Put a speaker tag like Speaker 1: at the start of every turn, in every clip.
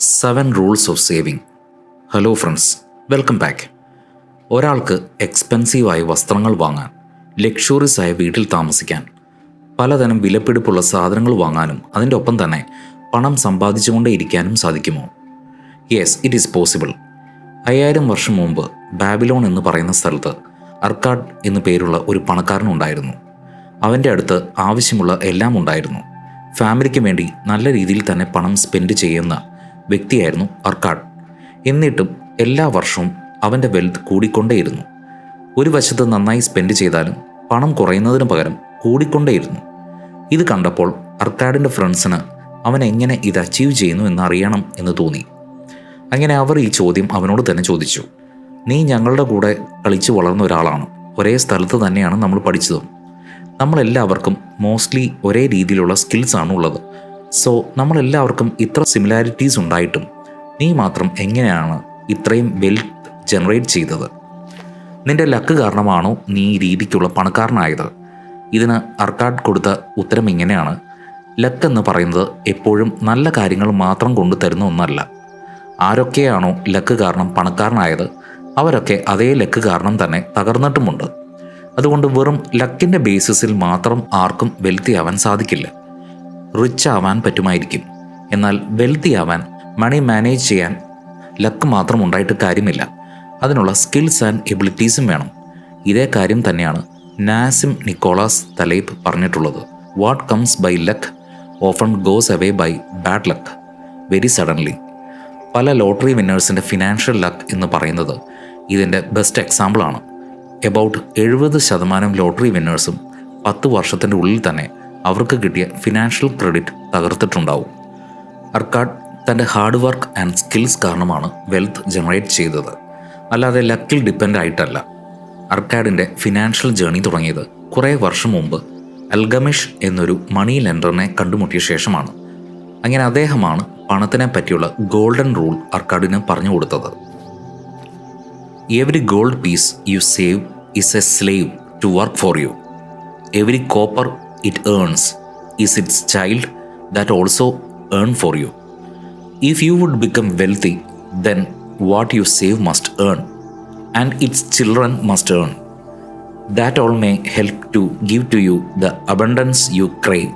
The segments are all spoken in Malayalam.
Speaker 1: Seven rules of saving hello friends welcome back ഒരാൾക്ക് എക്സ്പെൻസീവായ വസ്ത്രങ്ങൾ വാങ്ങാൻ ലക്ഷറീസ് ആയ വീട്ടിൽ താമസിക്കാൻ പലതരം വിലപിടിപ്പുള്ള സാധനങ്ങൾ വാങ്ങാനും അതിന്റെ ഒപ്പം തന്നെ പണം സമ്പാദിച്ചുകൊണ്ടേ ഇരിക്കാനും സാധിക്കുമോ? യെസ് ഇറ്റ് ഈസ് പോസിബിൾ അയ്യായിരം വർഷം മുമ്പ് ബാബിലോൺ എന്ന് പറയുന്ന സ്ഥലത്ത് അർക്കാഡ് എന്നു പേരുള്ള ഒരു പണക്കാരനുണ്ടായിരുന്നു അവന്റെ അടുത്ത് ആവശ്യമുള്ള എല്ലാം ഉണ്ടായിരുന്നു. ഫാമിലിക്ക് വേണ്ടി നല്ല രീതിയിൽ തന്നെ പണം സ്പെൻഡ് ചെയ്യുന്ന വ്യക്തിയായിരുന്നു അർക്കാഡ് എന്നിട്ടും എല്ലാ വർഷവും അവന്റെ വെൽത്ത് കൂടിക്കൊണ്ടേയിരുന്നു. ഒരു വശത്ത് നന്നായി സ്പെൻഡ് ചെയ്താലും പണം കുറയുന്നതിന് പകരം കൂടിക്കൊണ്ടേയിരുന്നു. ഇത് കണ്ടപ്പോൾ അർക്കാഡിന്റെ ഫ്രണ്ട്സിന് അവൻ എങ്ങനെ ഇത് അച്ചീവ് ചെയ്യുന്നു എന്ന് അറിയണം എന്ന് തോന്നി. അങ്ങനെ അവർ ഈ ചോദ്യം അവനോട് തന്നെ ചോദിച്ചു. നീ ഞങ്ങളുടെ കൂടെ കളിച്ചു വളർന്ന ഒരാളാണ്. ഒരേ സ്ഥലത്ത് തന്നെയാണ് നമ്മൾ പഠിച്ചതും. നമ്മളെല്ലാവർക്കും മോസ്റ്റ്ലി ഒരേ രീതിയിലുള്ള സ്കിൽസ് ആണ് ഉള്ളത് സോ നമ്മളെല്ലാവർക്കും ഇത്ര സിമിലാരിറ്റീസ് ഉണ്ടായിട്ടും നീ മാത്രം എങ്ങനെയാണ് ഇത്രയും വെൽത്ത് ജനറേറ്റ് ചെയ്തത്? നിന്റെ ലക്ക് കാരണമാണോ നീ ഈ രീതിക്കുള്ള പണക്കാരനായത്? ഇതിന് അർക്കാഡ് കൊടുത്ത ഉത്തരം ഇങ്ങനെയാണ്. ലക്ക് എന്ന് പറയുന്നത് എപ്പോഴും നല്ല കാര്യങ്ങൾ മാത്രം കൊണ്ടു തരുന്ന ഒന്നല്ല. ആരൊക്കെയാണോ ലക്ക് കാരണം പണക്കാരനായത് അവരൊക്കെ അതേ ലക്ക് കാരണം തന്നെ തകർന്നിട്ടുമുണ്ട്. അതുകൊണ്ട് വെറും ലക്കിന്റെ ബേസിസിൽ മാത്രം ആർക്കും വെൽത്തി ആവാൻ സാധിക്കില്ല. റിച്ച് ആവാൻ പറ്റുമായിരിക്കും. എന്നാൽ വെൽത്തി ആവാൻ മണി മാനേജ് ചെയ്യാൻ ലക്ക് മാത്രം ഉണ്ടായിട്ട് കാര്യമില്ല. അതിനുള്ള സ്കിൽസ് ആൻഡ് എബിലിറ്റീസും വേണം. ഇതേ കാര്യം തന്നെയാണ് നാസിം നിക്കോളാസ് തലേബ് പറഞ്ഞിട്ടുള്ളത്. What comes by luck often goes away by bad luck very suddenly പല ലോട്ടറി വിന്നേഴ്സിന്റെ ഫിനാൻഷ്യൽ ലക്ക് എന്ന് പറയുന്നത് ഇതിന്റെ ബെസ്റ്റ് എക്സാമ്പിളാണ് എബൌട്ട് എഴുപത് ശതമാനം ലോട്ടറി വിന്നേഴ്സും പത്ത് വർഷത്തിന്റെ ഉള്ളിൽ തന്നെ അവർക്ക് കിട്ടിയ ഫിനാൻഷ്യൽ ക്രെഡിറ്റ് തകർത്തിട്ടുണ്ടാവും. അർക്കാഡ് തന്റെ ഹാർഡ് വർക്ക് ആൻഡ് സ്കിൽസ് കാരണമാണ് വെൽത്ത് ജനറേറ്റ് ചെയ്തത്. അല്ലാതെ ലക്കിൽ ഡിപ്പെൻഡ് ആയിട്ടല്ല. അർക്കാഡിന്റെ ഫിനാൻഷ്യൽ ജേണി തുടങ്ങിയത് കുറേ വർഷം മുമ്പ് അൽഗമിഷ് എന്നൊരു മണി ലെൻഡറിനെ കണ്ടുമുട്ടിയ ശേഷമാണ്. അങ്ങനെ അദ്ദേഹമാണ് പണത്തിനെ പറ്റിയുള്ള ഗോൾഡൻ റൂൾ അർക്കാഡിന് പറഞ്ഞു കൊടുത്തത്. Every gold piece you save is a slave to work for you every copper it earns is its child that also earn for you if you would become wealthy then what you save must earn and its children must earn that all may help to give to you the abundance you crave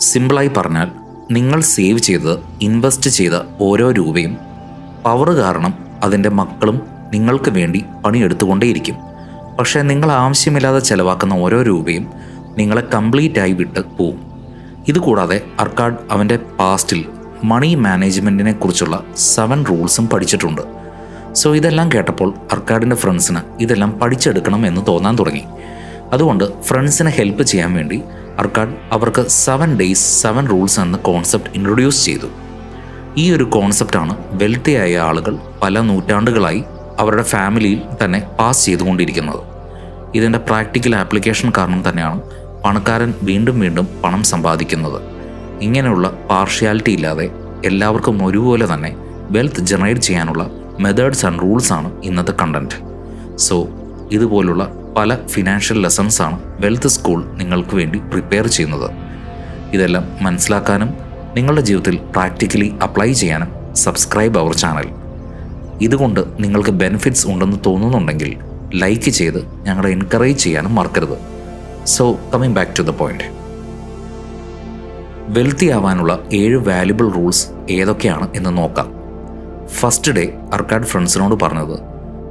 Speaker 1: സിമ്പിളായി പറഞ്ഞാൽ നിങ്ങൾ സേവ് ചെയ്ത് ഇൻവെസ്റ്റ് ചെയ്ത ഓരോ രൂപയും പവർ കാരണം അതിന്റെ മക്കളും നിങ്ങൾക്ക് വേണ്ടി പണിയെടുത്തുകൊണ്ടേയിരിക്കും. പക്ഷേ നിങ്ങൾ ആവശ്യമില്ലാതെ ചെലവാക്കുന്ന ഓരോ രൂപയും നിങ്ങളെ കംപ്ലീറ്റ് ആയി വിട്ട് പോവും. ഇതുകൂടാതെ അർക്കാഡ് അവന്റെ പാസ്റ്റിൽ മണി മാനേജ്മെന്റിനെ കുറിച്ചുള്ള സെവൻ റൂൾസും പഠിച്ചിട്ടുണ്ട്. സോ ഇതെല്ലാം കേട്ടപ്പോൾ അർക്കാഡിന്റെ ഫ്രണ്ട്സിന് ഇതെല്ലാം പഠിച്ചെടുക്കണം എന്ന് തോന്നാൻ തുടങ്ങി. അതുകൊണ്ട് ഫ്രണ്ട്സിനെ ഹെൽപ്പ് ചെയ്യാൻ വേണ്ടി അർക്കാഡ് അവർക്ക് സെവൻ ഡേയ്സ് സെവൻ റൂൾസ് എന്ന കോൺസെപ്റ്റ് ഇൻട്രൊഡ്യൂസ് ചെയ്തു. ഈ ഒരു കോൺസെപ്റ്റാണ് ആയ ആളുകൾ പല നൂറ്റാണ്ടുകളായി അവരുടെ ഫാമിലിയിൽ തന്നെ പാസ് ചെയ്തുകൊണ്ടിരിക്കുന്നത്. ഇതിന്റെ പ്രാക്ടിക്കൽ ആപ്ലിക്കേഷൻ കാരണം തന്നെയാണ് പണക്കാരൻ വീണ്ടും വീണ്ടും പണം സമ്പാദിക്കുന്നത്. ഇങ്ങനെയുള്ള പാർഷ്യാലിറ്റി ഇല്ലാതെ എല്ലാവർക്കും ഒരുപോലെ തന്നെ വെൽത്ത് ജനറേറ്റ് ചെയ്യാനുള്ള മെത്തേഡ്സ് ആൻഡ് റൂൾസ് ആണ് ഇന്നത്തെ കണ്ടന്റ് സോ ഇതുപോലുള്ള പല ഫിനാൻഷ്യൽ ലെസൺസ് ആണ് വെൽത്ത് സ്കൂൾ നിങ്ങൾക്ക് വേണ്ടി പ്രിപ്പയർ ചെയ്യുന്നത്. ഇതെല്ലാം മനസ്സിലാക്കാനും നിങ്ങളുടെ ജീവിതത്തിൽ പ്രാക്ടിക്കലി അപ്ലൈ ചെയ്യാനും സബ്സ്ക്രൈബ് അവർ ചാനൽ. ഇതുകൊണ്ട് നിങ്ങൾക്ക് ബെനിഫിറ്റ്സ് ഉണ്ടെന്ന് തോന്നുന്നുണ്ടെങ്കിൽ ലൈക്ക് ചെയ്ത് ഞങ്ങളെ എൻകറേജ് ചെയ്യാനും മറക്കരുത്. So coming back to the point wealthy ആവാനുള്ള ഏഴ് വാല്യുബിൾ റൂൾസ് ഏതൊക്കെയാണ് എന്ന് നോക്കാം. ഫസ്റ്റ് ഡേ അർക്കാഡ് ഫ്രണ്ട്സിനോട് പറഞ്ഞത്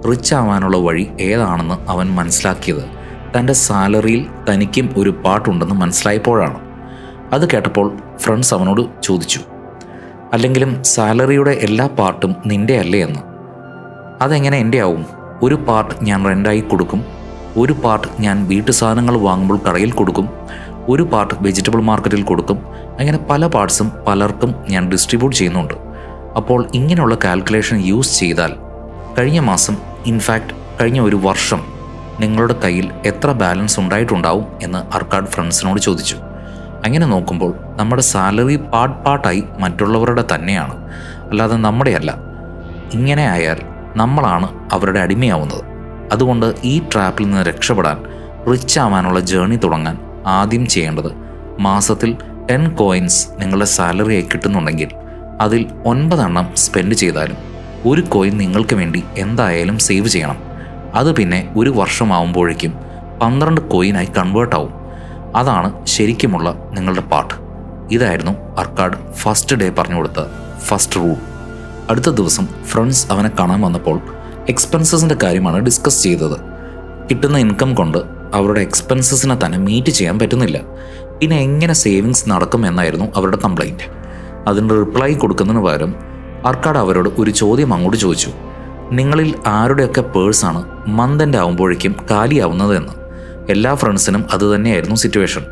Speaker 1: റിച്ച് ആവാനുള്ള വഴി ഏതാണെന്ന് അവൻ മനസ്സിലാക്കിയത്. തന്റെ സാലറിയിൽ തനിക്കും ഒരു പാട്ടുണ്ടെന്ന് മനസ്സിലായപ്പോഴാണ്. അത് കേട്ടപ്പോൾ ഫ്രണ്ട്സ് അവനോട് ചോദിച്ചു അല്ലെങ്കിലും സാലറിയുടെ എല്ലാ പാർട്ടും നിന്റെ അല്ലേ എന്ന്? അതെങ്ങനെ എന്റെ ആവും? ഒരു പാർട്ട് ഞാൻ റെന്റായി കൊടുക്കും ഒരു പാർട്ട് ഞാൻ വീട്ടു സാധനങ്ങൾ വാങ്ങുമ്പോൾ കടയിൽ കൊടുക്കും ഒരു പാർട്ട് വെജിറ്റബിൾ മാർക്കറ്റിൽ കൊടുക്കും അങ്ങനെ പല പാർട്സും പലർക്കും ഞാൻ ഡിസ്ട്രിബ്യൂട്ട് ചെയ്യുന്നുണ്ട്. അപ്പോൾ ഇങ്ങനെയുള്ള കാൽക്കുലേഷൻ യൂസ് ചെയ്താൽ കഴിഞ്ഞ മാസം ഇൻഫാക്റ്റ് കഴിഞ്ഞ ഒരു വർഷം നിങ്ങളുടെ കയ്യിൽ എത്ര ബാലൻസ് ഉണ്ടായിട്ടുണ്ടാവും? എന്ന് അർക്കാഡ് ഫ്രണ്ട്സിനോട് ചോദിച്ചു. അങ്ങനെ നോക്കുമ്പോൾ നമ്മുടെ സാലറി പാർട്ട് പാർട്ടായി മറ്റുള്ളവരുടെ തന്നെയാണ്. അല്ലാതെ നമ്മുടെ അല്ല ഇങ്ങനെ ആയാൽ നമ്മളാണ് അവരുടെ അടിമയാവുന്നത്. അതുകൊണ്ട് ഈ ട്രാപ്പിൽ നിന്ന് രക്ഷപ്പെടാൻ റിച്ച് ആവാനുള്ള ജേണി തുടങ്ങാൻ ആദ്യം ചെയ്യേണ്ടത് മാസത്തിൽ ടെൻ കോയിൻസ് നിങ്ങളുടെ സാലറിയായി കിട്ടുന്നുണ്ടെങ്കിൽ അതിൽ ഒൻപതെണ്ണം സ്പെൻഡ് ചെയ്താലും ഒരു കോയിൻ നിങ്ങൾക്ക് വേണ്ടി എന്തായാലും സേവ് ചെയ്യണം. അത് പിന്നെ ഒരു വർഷമാവുമ്പോഴേക്കും പന്ത്രണ്ട് കോയിനായി കൺവേർട്ട് ആവും. അതാണ് ശരിക്കുമുള്ള നിങ്ങളുടെ പാട്ട്. ഇതായിരുന്നു അർക്കാഡ് ഫസ്റ്റ് ഡേ പറഞ്ഞു കൊടുത്ത ഫസ്റ്റ് റൂൾ. അടുത്ത ദിവസം ഫ്രണ്ട്സ് അവനെ കാണാൻ വന്നപ്പോൾ എക്സ്പെൻസസിന്റെ കാര്യമാണ് ഡിസ്കസ് ചെയ്തത്. കിട്ടുന്ന ഇൻകം കൊണ്ട് അവരുടെ എക്സ്പെൻസസിനെ തന്നെ മീറ്റ് ചെയ്യാൻ പറ്റുന്നില്ല. പിന്നെ എങ്ങനെ സേവിങ്സ് നടക്കും എന്നായിരുന്നു അവരുടെ കംപ്ലൈന്റ് അതിന്റെ റിപ്ലൈ കൊടുക്കുന്നതിന് പകരം അർക്കാഡ് അവരോട് ഒരു ചോദ്യം അങ്ങോട്ട് ചോദിച്ചു. നിങ്ങളിൽ ആരുടെയൊക്കെ പേഴ്സാണ് മന്ത് ആവുമ്പോഴേക്കും കാലിയാവുന്നതെന്ന്? എല്ലാ ഫ്രണ്ട്സിനും അത് തന്നെയായിരുന്നു സിറ്റുവേഷൻ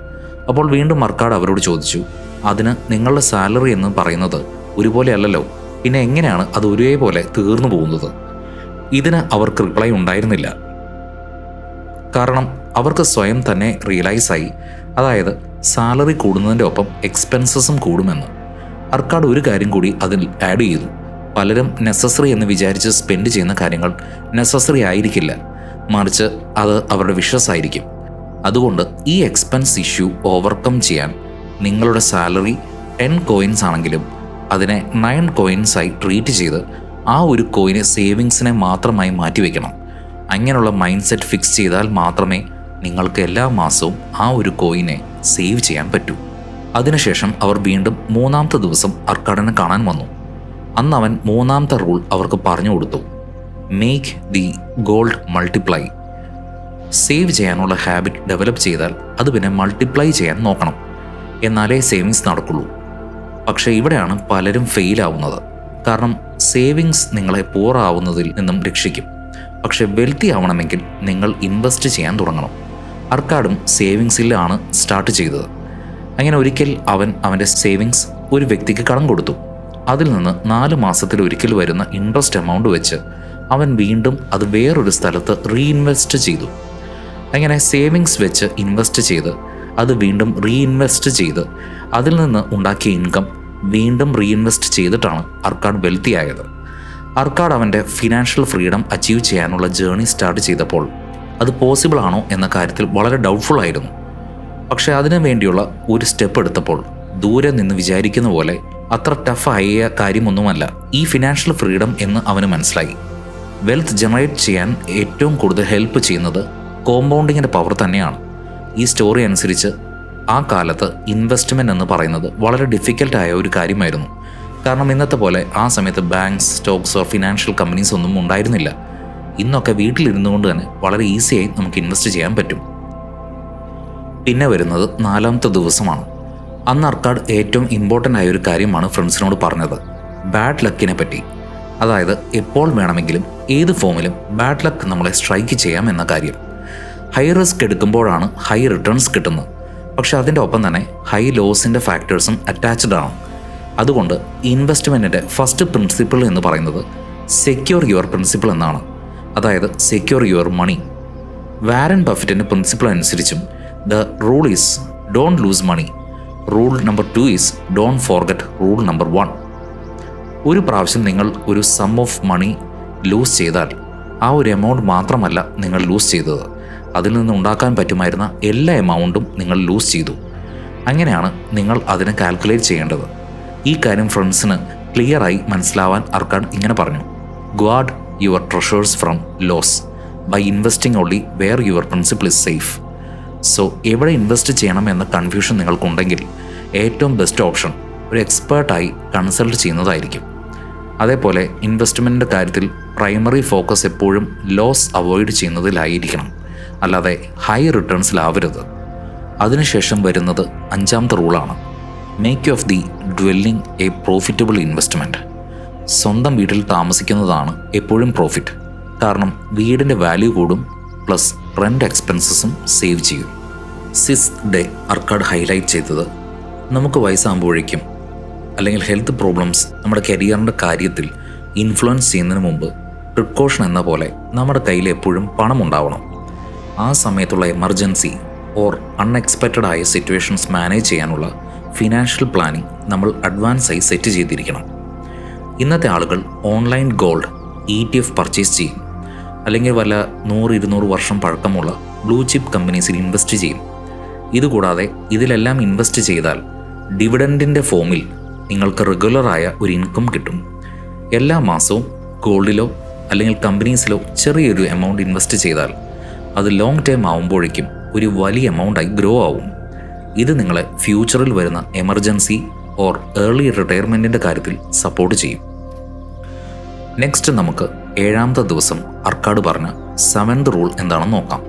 Speaker 1: അപ്പോൾ വീണ്ടും മർക്കാട് അവരോട് ചോദിച്ചു അതിന് നിങ്ങളുടെ സാലറി എന്ന് പറയുന്നത് ഒരുപോലെ അല്ലല്ലോ. പിന്നെ എങ്ങനെയാണ് അത് ഒരേപോലെ തീർന്നു പോകുന്നത്? ഇതിന് അവർക്ക് റിപ്ലൈ ഉണ്ടായിരുന്നില്ല. കാരണം അവർക്ക് സ്വയം തന്നെ റിയലൈസായി അതായത് സാലറി കൂടുന്നതിന്റെ ഒപ്പം എക്സ്പെൻസസും കൂടുമെന്ന്. അർക്കാട് ഒരു കാര്യം കൂടി അതിൽ ആഡ് ചെയ്തു. പലരും നെസസറി എന്ന് വിചാരിച്ച് സ്പെൻഡ് ചെയ്യുന്ന കാര്യങ്ങൾ നെസസറി ആയിരിക്കില്ല. മറിച്ച് അത് അവരുടെ വിഷസ് ആയിരിക്കും അതുകൊണ്ട് ഈ എക്സ്പെൻസ് ഇഷ്യൂ ഓവർകം ചെയ്യാൻ നിങ്ങളുടെ സാലറി ടെൻ കോയിൻസ് ആണെങ്കിലും അതിനെ നയൻ കോയിൻസായി ട്രീറ്റ് ചെയ്ത് ആ ഒരു കോയിന് സേവിങ്സിനെ മാത്രമായി മാറ്റിവെക്കണം അങ്ങനെയുള്ള മൈൻഡ് സെറ്റ് ഫിക്സ് ചെയ്താൽ മാത്രമേ നിങ്ങൾക്ക് എല്ലാ മാസവും ആ ഒരു കോയിനെ സേവ് ചെയ്യാൻ പറ്റൂ. അതിനുശേഷം അവർ വീണ്ടും മൂന്നാമത്തെ ദിവസം അർക്കാടനെ കാണാൻ വന്നു. അന്ന് അവൻ മൂന്നാമത്തെ റൂൾ അവർക്ക് പറഞ്ഞു കൊടുത്തു. Make the gold multiply save ചെയ്യാനുള്ള ഹാബിറ്റ് ഡെവലപ്പ് ചെയ്താൽ അത് പിന്നെ മൾട്ടിപ്ലൈ ചെയ്യാൻ നോക്കണം. എന്നാലേ സേവിങ്സ് നടക്കുള്ളൂ. പക്ഷേ ഇവിടെയാണ് പലരും ഫെയിലാവുന്നത് കാരണം സേവിങ്സ് നിങ്ങളെ പൂർ ആവുന്നതിൽ നിന്നും രക്ഷിക്കും. പക്ഷേ വെൽത്തി ആവണമെങ്കിൽ നിങ്ങൾ ഇൻവെസ്റ്റ് ചെയ്യാൻ തുടങ്ങണം. അർക്കാടും സേവിങ്സിലാണ് സ്റ്റാർട്ട് ചെയ്തത്. അങ്ങനെ ഒരിക്കൽ അവൻ അവന്റെ സേവിങ്സ് ഒരു വ്യക്തിക്ക് കടം കൊടുത്തു. അതിൽ നിന്ന് നാല് മാസത്തിൽ ഒരിക്കൽ വരുന്ന ഇൻട്രസ്റ്റ് എമൗണ്ട് വെച്ച് അവൻ വീണ്ടും അത് വേറൊരു സ്ഥലത്ത് റീഇൻവെസ്റ്റ് ചെയ്തു. അങ്ങനെ സേവിങ്സ് വെച്ച് ഇൻവെസ്റ്റ് ചെയ്ത് അത് വീണ്ടും റീഇൻവെസ്റ്റ് ചെയ്ത് അതിൽ നിന്ന് ഉണ്ടാക്കിയ ഇൻകം വീണ്ടും റീഇൻവെസ്റ്റ് ചെയ്തിട്ടാണ് അർക്കാഡ് വെൽത്തി ആയത്. അർക്കാഡ് അവന്റെ ഫിനാൻഷ്യൽ ഫ്രീഡം അച്ചീവ് ചെയ്യാനുള്ള ജേർണി സ്റ്റാർട്ട് ചെയ്തപ്പോൾ അത് പോസിബിൾ ആണോ എന്ന കാര്യത്തിൽ വളരെ ഡൗട്ട്ഫുൾ ആയിരുന്നു. പക്ഷേ അതിനു വേണ്ടിയുള്ള ഒരു സ്റ്റെപ്പ് എടുത്തപ്പോൾ ദൂരെ നിന്ന് വിചാരിക്കുന്ന പോലെ അത്ര ടഫായ കാര്യമൊന്നുമല്ല ഈ ഫിനാൻഷ്യൽ ഫ്രീഡം എന്ന് അവന് മനസ്സിലായി. വെൽത്ത് ജനറേറ്റ് ചെയ്യാൻ ഏറ്റവും കൂടുതൽ ഹെൽപ്പ് ചെയ്യുന്നത് കോമ്പൗണ്ടിങ്ങിന്റെ പവർ തന്നെയാണ്. ഈ സ്റ്റോറി അനുസരിച്ച് ആ കാലത്ത് ഇൻവെസ്റ്റ്മെന്റ് എന്ന് പറയുന്നത് വളരെ ഡിഫിക്കൽട്ടായ ഒരു കാര്യമായിരുന്നു. കാരണം ഇന്നത്തെ പോലെ ആ സമയത്ത് banks stocks or financial companies ഒന്നും ഉണ്ടായിരുന്നില്ല. ഇന്നൊക്കെ വീട്ടിലിരുന്നു കൊണ്ട് തന്നെ വളരെ ഈസിയായി നമുക്ക് ഇൻവെസ്റ്റ് ചെയ്യാൻ പറ്റും. പിന്നെ വരുന്നത് നാലാമത്തെ ദിവസമാണ്. അന്ന് അർക്കാഡ് ഏറ്റവും ഇമ്പോർട്ടന്റ് ആയ ഒരു കാര്യമാണ് ഫ്രണ്ട്സിനോട് പറഞ്ഞത്. ബാഡ് ലക്കിനെ പറ്റി അതായത് എപ്പോൾ വേണമെങ്കിലും ഏത് ഫോമിലും ബാഡ് ലക്ക് നമ്മളെ സ്ട്രൈക്ക് ചെയ്യാം എന്ന കാര്യം. ഹൈ റിസ്ക് എടുക്കുമ്പോഴാണ് ഹൈ റിട്ടേൺസ് കിട്ടുന്നത്. പക്ഷെ അതിന്റെ ഒപ്പം തന്നെ ഹൈ ലോസിന്റെ ഫാക്ടേഴ്സും അറ്റാച്ച്ഡ് ആണ്. അതുകൊണ്ട് ഇൻവെസ്റ്റ്മെന്റിന്റെ ഫസ്റ്റ് പ്രിൻസിപ്പിൾ എന്ന് പറയുന്നത് സെക്യൂർ യുവർ പ്രിൻസിപ്പിൾ എന്നാണ്. അതായത് സെക്യൂർ യുവർ മണി വാരൻ ബഫറ്റിന്റെ പ്രിൻസിപ്പിൾ അനുസരിച്ചും the rule is don't lose money rule number two is don't forget rule number one ഒരു പ്രാവശ്യം നിങ്ങൾ ഒരു സം ഓഫ് മണി ലൂസ് ചെയ്താൽ ആ ഒരു എമൗണ്ട് മാത്രമല്ല നിങ്ങൾ ലൂസ് ചെയ്തത്. അതിൽ നിന്ന് ഉണ്ടാക്കാൻ പറ്റുമായിരുന്ന എല്ലാ എമൗണ്ടും നിങ്ങൾ ലൂസ് ചെയ്തു. അങ്ങനെയാണ് നിങ്ങൾ അതിനെ കാൽക്കുലേറ്റ് ചെയ്യേണ്ടത്. ഈ കാര്യം ഫ്രണ്ട്സിന് ക്ലിയറായി മനസ്സിലാവാൻ അർക്കാൻ ഇങ്ങനെ പറഞ്ഞു. Guard your treasures from loss by investing only where your principle is safe so എവിടെ ഇൻവെസ്റ്റ് ചെയ്യണം എന്ന കൺഫ്യൂഷൻ നിങ്ങൾക്കുണ്ടെങ്കിൽ ഏറ്റവും ബെസ്റ്റ് ഓപ്ഷൻ ഒരു എക്സ്പേർട്ടായി കൺസൾട്ട് ചെയ്യുന്നതായിരിക്കും. അതേപോലെ ഇൻവെസ്റ്റ്മെന്റിന്റെ കാര്യത്തിൽ പ്രൈമറി ഫോക്കസ് എപ്പോഴും ലോസ് അവോയ്ഡ് ചെയ്യുന്നതിലായിരിക്കണം. അല്ലാതെ ഹൈ റിട്ടേൺസിലാവരുത് അതിനുശേഷം വരുന്നത് അഞ്ചാമത്തെ റൂളാണ് make of the dwelling a profitable investment സ്വന്തം വീട്ടിൽ താമസിക്കുന്നതാണ് എപ്പോഴും പ്രോഫിറ്റ് കാരണം വീടിന്റെ വാല്യൂ കൂടും പ്ലസ് റെന്റ് എക്സ്പെൻസസും സേവ് ചെയ്യും. സിസ് ഡേ അർക്കാഡ് ഹൈലൈറ്റ് ചെയ്തത്. നമുക്ക് വയസ്സാകുമ്പോഴേക്കും അല്ലെങ്കിൽ ഹെൽത്ത് പ്രോബ്ലംസ് നമ്മുടെ കരിയറിന്റെ കാര്യത്തിൽ ഇൻഫ്ലുവൻസ് ചെയ്യുന്നതിന് മുമ്പ് പ്രിക്കോഷൻ എന്ന പോലെ നമ്മുടെ കയ്യിൽ എപ്പോഴും പണം ഉണ്ടാവണം. ആ സമയത്തുള്ള എമർജൻസി ഓർ അൺഎക്സ്പെക്റ്റഡ് ആയ സിറ്റുവേഷൻസ് മാനേജ് ചെയ്യാനുള്ള ഫിനാൻഷ്യൽ പ്ലാനിംഗ് നമ്മൾ അഡ്വാൻസായി സെറ്റ് ചെയ്തിരിക്കണം. ഇന്നത്തെ ആളുകൾ online gold E T F purchase ചെയ്യും. അല്ലെങ്കിൽ വല്ല നൂറ് ഇരുന്നൂറ് വർഷം പഴക്കമുള്ള ബ്ലൂ ചിപ്പ് കമ്പനീസിൽ ഇൻവെസ്റ്റ് ചെയ്യും. ഇതുകൂടാതെ ഇതിലെല്ലാം ഇൻവെസ്റ്റ് ചെയ്താൽ ഡിവിഡന്റിന്റെ ഫോമിൽ നിങ്ങൾക്ക് റെഗുലറായ ഒരു ഇൻകം കിട്ടും. എല്ലാ മാസവും ഗോൾഡിലോ അല്ലെങ്കിൽ കമ്പനീസിലോ ചെറിയൊരു എമൗണ്ട് ഇൻവെസ്റ്റ് ചെയ്താൽ അത് ലോങ് ടേം ആവുമ്പോഴേക്കും ഒരു വലിയ എമൗണ്ടായി ഗ്രോ ആവും. ഇത് നിങ്ങളെ ഫ്യൂച്ചറിൽ വരുന്ന എമർജൻസി ഓർ ഏർലി റിട്ടയർമെന്റിന്റെ കാര്യത്തിൽ സപ്പോർട്ട് ചെയ്യും. നെക്സ്റ്റ് നമുക്ക് ഏഴാമത്തെ ദിവസം അർക്കാട് പറഞ്ഞ സെവൻത് റൂൾ എന്താണെന്ന് നോക്കാം.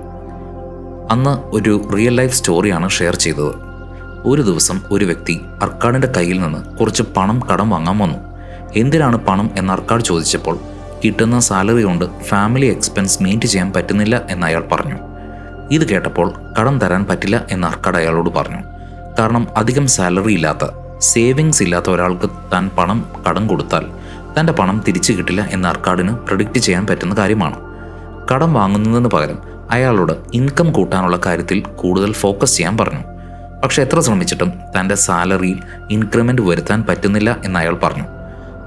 Speaker 1: അന്ന് ഒരു റിയൽ ലൈഫ് സ്റ്റോറിയാണ് ഷെയർ ചെയ്തത്. ഒരു ദിവസം ഒരു വ്യക്തി അർക്കാടിന്റെ കയ്യിൽ നിന്ന് കുറച്ച് പണം കടം വാങ്ങാൻ വന്നു. എന്തിനാണ് പണം എന്ന് അർക്കാട് ചോദിച്ചപ്പോൾ കിട്ടുന്ന സാലറി കൊണ്ട് ഫാമിലി എക്സ്പെൻസ് മീറ്റ് ചെയ്യാൻ പറ്റുന്നില്ല എന്ന് അയാൾ പറഞ്ഞു. ഇത് കേട്ടപ്പോൾ കടം തരാൻ പറ്റില്ല എന്ന് അർക്കാട് അയാളോട് പറഞ്ഞു. കാരണം അധികം സാലറി ഇല്ലാത്ത സേവിങ്സ് ഇല്ലാത്ത ഒരാൾക്ക് താൻ പണം കടം കൊടുത്താൽ തന്റെ പണം തിരിച്ചു കിട്ടില്ല എന്ന് അർക്കാടിന് പ്രഡിക്റ്റ് ചെയ്യാൻ പറ്റുന്ന കാര്യമാണ്. കടം വാങ്ങുന്നതിന് പകരം അയാളോട് ഇൻകം കൂട്ടാനുള്ള കാര്യത്തിൽ കൂടുതൽ ഫോക്കസ് ചെയ്യാൻ പറഞ്ഞു. പക്ഷെ എത്ര ശ്രമിച്ചിട്ടും തന്റെ സാലറിയിൽ ഇൻക്രിമെന്റ് വരുത്താൻ പറ്റുന്നില്ല എന്ന് അയാൾ പറഞ്ഞു.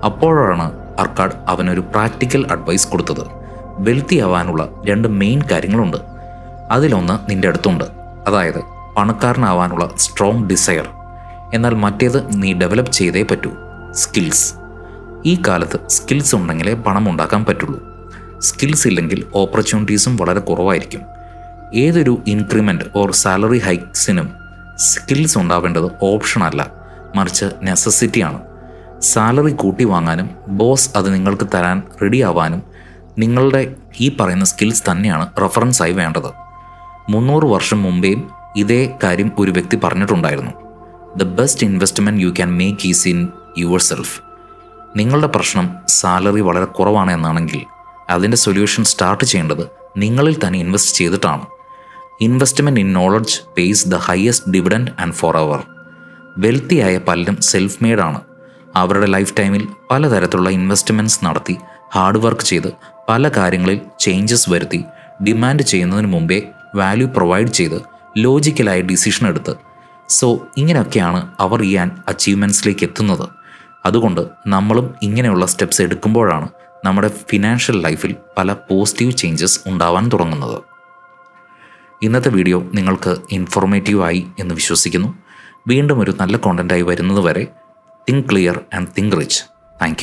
Speaker 1: അപ്പോഴാണ് അർക്കാഡ് അവനൊരു പ്രാക്ടിക്കൽ അഡ്വൈസ് കൊടുത്തത്. വെൽത്തി ആവാനുള്ള രണ്ട് മെയിൻ കാര്യങ്ങളുണ്ട്. അതിലൊന്ന് നിന്റെ അടുത്തുണ്ട്. അതായത് പണക്കാരനാവാനുള്ള സ്ട്രോങ് ഡിസയർ എന്നാൽ മറ്റേത് നീ ഡെവലപ്പ് ചെയ്തേ പറ്റൂ. സ്കിൽസ് ഈ കാലത്ത് സ്കിൽസ് ഉണ്ടെങ്കിലേ പണം ഉണ്ടാക്കാൻ പറ്റുള്ളൂ. സ്കിൽസ് ഇല്ലെങ്കിൽ ഓപ്പർച്യൂണിറ്റീസും വളരെ കുറവായിരിക്കും. ഏതൊരു ഇൻക്രിമെന്റ് ഓർ സാലറി ഹൈക്സിനും സ്കിൽസ് ഉണ്ടാവേണ്ടത് ഓപ്ഷനല്ല മറിച്ച് നെസസിറ്റിയാണ് സാലറി കൂട്ടി വാങ്ങാനും ബോസ് അത് നിങ്ങൾക്ക് തരാൻ റെഡി ആവാനും നിങ്ങളുടെ ഈ പറയുന്ന സ്കിൽസ് തന്നെയാണ് റെഫറൻസായി വേണ്ടത്. മുന്നൂറ് വർഷം മുമ്പേയും ഇതേ കാര്യം ഒരു വ്യക്തി പറഞ്ഞിട്ടുണ്ടായിരുന്നു. The best investment you can make is in yourself നിങ്ങളുടെ പ്രശ്നം സാലറി വളരെ കുറവാണ് എന്നാണെങ്കിൽ അതിന്റെ സൊല്യൂഷൻ സ്റ്റാർട്ട് ചെയ്യേണ്ടത് നിങ്ങളിൽ തന്നെ ഇൻവെസ്റ്റ് ചെയ്തിട്ടാണ്. Investment in knowledge pays the highest dividend and for our വെൽത്തിയായ പലരും സെൽഫ് മെയ്ഡാണ് അവരുടെ ലൈഫ് ടൈമിൽ പലതരത്തിലുള്ള ഇൻവെസ്റ്റ്മെന്റ്സ് നടത്തി ഹാർഡ് വർക്ക് ചെയ്ത് പല കാര്യങ്ങളിൽ ചേഞ്ചസ് വരുത്തി ഡിമാൻഡ് ചെയ്യുന്നതിന് മുമ്പേ വാല്യൂ പ്രൊവൈഡ് ചെയ്ത് ലോജിക്കലായ ഡിസിഷൻ എടുത്ത്. സോ ഇങ്ങനെയൊക്കെയാണ് അവർ ഈ അച്ചീവ്മെന്റ്സിലേക്ക് എത്തുന്നത്. അതുകൊണ്ട് നമ്മളും ഇങ്ങനെയുള്ള സ്റ്റെപ്സ് എടുക്കുമ്പോഴാണ് നമ്മുടെ ഫിനാൻഷ്യൽ ലൈഫിൽ പല പോസിറ്റീവ് ചേഞ്ചസ് ഉണ്ടാവാൻ തുടങ്ങുന്നത്. ഇന്നത്തെ വീഡിയോ നിങ്ങൾക്ക് ഇൻഫോർമേറ്റീവ് ആയി എന്ന് വിശ്വസിക്കുന്നു. വീണ്ടും ഒരു നല്ല കോണ്ടന്റായി വരുന്നതുവരെ think clear and think rich thank